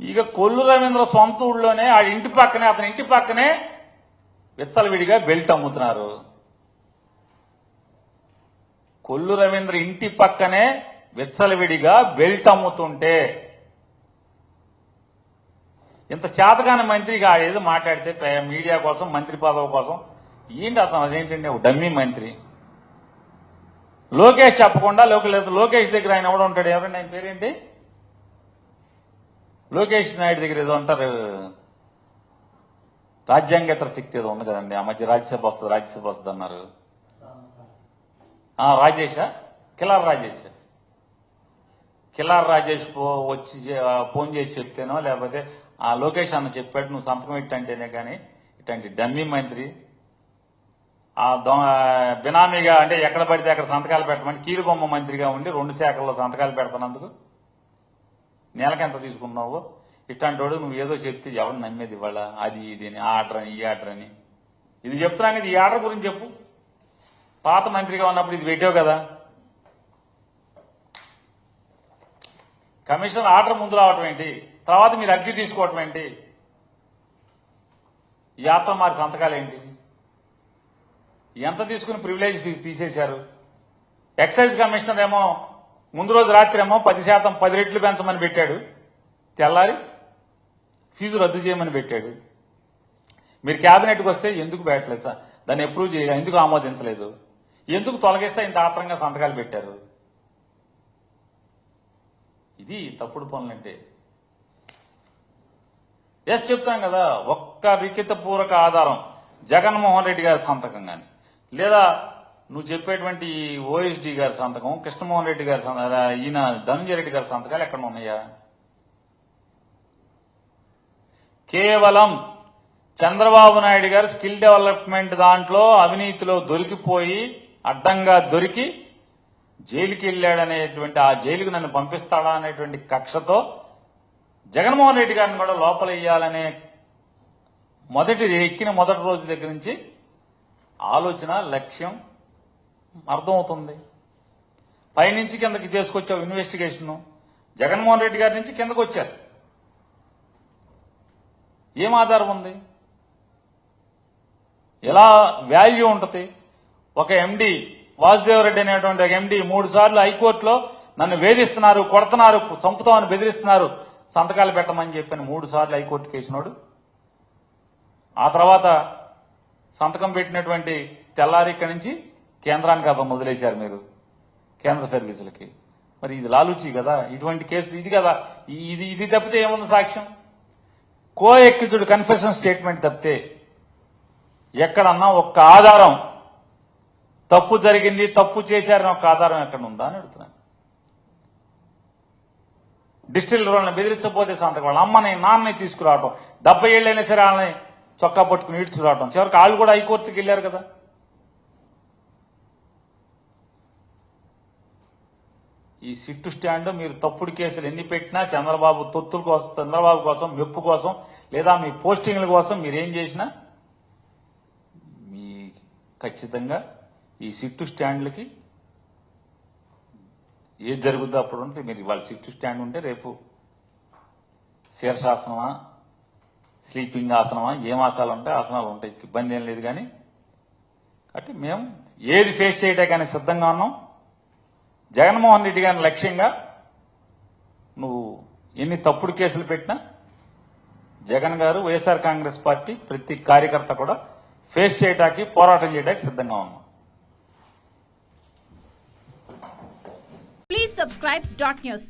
ఇక కొల్లు రవీంద్ర సొంత ఊళ్ళోనే ఆ ఇంటి పక్కనే అతని ఇంటి పక్కనే విచ్చలవిడిగా బెల్ట్ అమ్ముతున్నారు. కొల్లు రవీంద్ర ఇంటి పక్కనే విచ్చలవిడిగా బెల్ట్ అమ్ముతుంటే ఇంత చేతగాని మంత్రిగా ఏదో మాట్లాడితే మీడియా కోసం మంత్రి పదవి కోసం ఏంటి అతను అదేంటండి ఒక డమ్మీ మంత్రి? లోకేష్ చెప్పకుండా లోకేష్ దగ్గర ఆయన ఎవడు ఉంటాడు ఎవరండి ఆయన పేరేంటి? లోకేష్ నాయుడు దగ్గర ఏదో అంటారు. రాజ్యాంగేతర శక్తి ఏదో ఉంది కదండి. ఆ మధ్య రాజ్యసభ వస్తుంది రాజ్యసభ వస్తుంది అన్నారు. రాజేషా? కిలార్ రాజేష్. కిలార్ రాజేష్ వచ్చి ఫోన్ చేసి చెప్తేనో లేకపోతే ఆ లోకేష్ అన్న చెప్పాడు నువ్వు సంతకం ఇట్టంటేనే కానీ ఇట్లాంటి డమ్మీ మంత్రి ఆ దొంగ బినామీగా అంటే ఎక్కడ పడితే అక్కడ సంతకాలు పెట్టమని కీలుబొమ్మ మంత్రిగా ఉండి రెండు శాఖల్లో సంతకాలు పెడుతున్నందుకు నెలకి ఎంత తీసుకున్నావు? ఇట్లాంటి వాడు నువ్వు ఏదో చెప్తే ఎవరు నమ్మేది ఇవాళ? అది ఇది అని ఆర్డర్ అని ఈ ఆర్డర్ అని. ఇది చెప్తున్నాను ఇది ఈ ఆర్డర్ గురించి చెప్పు. పాత మంత్రిగా ఉన్నప్పుడు ఇది పెట్టావు కదా. కమిషన్ ఆర్డర్ ముందు రావటం ఏంటి? తర్వాత మీరు అర్జీ తీసుకోవటం ఏంటి? యాత్ర మారి సంతకాలు ఏంటి? ఎంత తీసుకుని ప్రివిలేజ్ తీసేశారు? ఎక్సైజ్ కమిషనర్ ఏమో ముందు రోజు రాత్రి ఏమో పది శాతం పది రెట్లు పెంచమని పెట్టాడు. తెల్లారి ఫీజు రద్దు చేయమని పెట్టాడు. మీరు క్యాబినెట్కి వస్తే ఎందుకు పెట్టలేదు సార్? దాన్ని అప్రూవ్ చేయ ఎందుకు ఆమోదించలేదు? ఎందుకు తొలగిస్తే ఇంత ఆత్రంగా సంతకాలు పెట్టారు? ఇది తప్పుడు పనులంటే. ఎస్ చెప్తాం కదా ఒక్క లిఖితపూర్వక ఆధారం జగన్మోహన్ రెడ్డి గారి సంతకం కానీ లేదా నువ్వు చెప్పేటువంటి ఓఎస్డి గారి సంతకం కృష్ణమోహన్ రెడ్డి గారి సంతకం ఈయన ధనంజయ రెడ్డి గారి సంతకాలు ఎక్కడ ఉన్నాయా? కేవలం చంద్రబాబు నాయుడు గారు స్కిల్ డెవలప్మెంట్ దాంట్లో అవినీతిలో దొరికిపోయి అడ్డంగా దొరికి జైలుకి వెళ్ళాడనేటువంటి ఆ జైలుకు నన్ను పంపిస్తాడా అనేటువంటి కక్షతో జగన్మోహన్ రెడ్డి గారిని కూడా లోపల వేయాలనే మొదటి ఎక్కిన మొదటి రోజు దగ్గర నుంచి ఆలోచన లక్ష్యం అర్థమవుతుంది. పైనుంచి కిందకి చేసుకొచ్చావు ఇన్వెస్టిగేషన్ జగన్మోహన్ రెడ్డి గారి నుంచి కిందకు వచ్చారు. ఏం ఆధారం ఉంది? ఎలా వాల్యూ ఉంటుంది? ఒక ఎండి వాసుదేవరెడ్డి అనేటువంటి ఒక ఎండి మూడు సార్లు హైకోర్టులో నన్ను వేధిస్తున్నారు కొడుతున్నారు చంపుతామని బెదిరిస్తున్నారు సంతకాలు పెట్టమని చెప్పిన మూడు సార్లు హైకోర్టు కేసినోడు. ఆ తర్వాత సంతకం పెట్టినటువంటి తెల్లారి ఇక్కడి నుంచి కేంద్రానికి అర్థం వదిలేశారు మీరు. కేంద్ర సర్వీసులకి. మరి ఇది లాలూచి కదా? ఇటువంటి కేసులు ఇది కదా? ఇది ఇది తప్పితే ఏముంది సాక్ష్యం? కో ఎక్కిచుడు కన్ఫెషన్ స్టేట్మెంట్ తప్పితే ఎక్కడన్నా ఒక్క ఆధారం తప్పు జరిగింది తప్పు చేశారని ఒక ఆధారం ఎక్కడ ఉందా అని అడుగుతున్నాను. డిస్టిల్ వాళ్ళని బెదిరించకపోతే సంతకం వాళ్ళ అమ్మని నాన్నని తీసుకురావటం. డెబ్బై ఏళ్ళైనా సరే వాళ్ళని చొక్కా పట్టుకుని ఈడ్చుకురావటం. చివరికి వాళ్ళు కూడా హైకోర్టుకి వెళ్ళారు కదా? ఈ సిట్టు స్టాండ్ మీరు తప్పుడు కేసులు ఎన్ని పెట్టినా చంద్రబాబు తొత్తుల కోసం చంద్రబాబు కోసం మెప్పు కోసం లేదా మీ పోస్టింగ్ల కోసం మీరేం చేసినా మీ ఖచ్చితంగా ఈ సిట్టు స్టాండ్లకి ఏది జరుగుద్దో అప్పుడు ఉంటే మీరు ఇవాళ సిట్టు స్టాండ్ ఉంటే రేపు శీర్షాసనమా స్లీపింగ్ ఆసనమా ఏం ఆసనాలు ఉంటాయి ఆసనాలు ఉంటాయి. ఇబ్బంది ఏం లేదు కానీ కాబట్టి మేము ఏది ఫేస్ చేయడానికి సిద్ధంగా ఉన్నాం. జగన్మోహన్ రెడ్డి గారిని లక్ష్యంగా నువ్వు ఎన్ని తప్పుడు కేసులు పెట్టినా జగన్ గారు వైఎస్ఆర్ కాంగ్రెస్ పార్టీ ప్రతి కార్యకర్త కూడా ఫేస్ చేయడానికి పోరాటం చేయడానికి సిద్ధంగా ఉన్నాం. Please subscribe dot news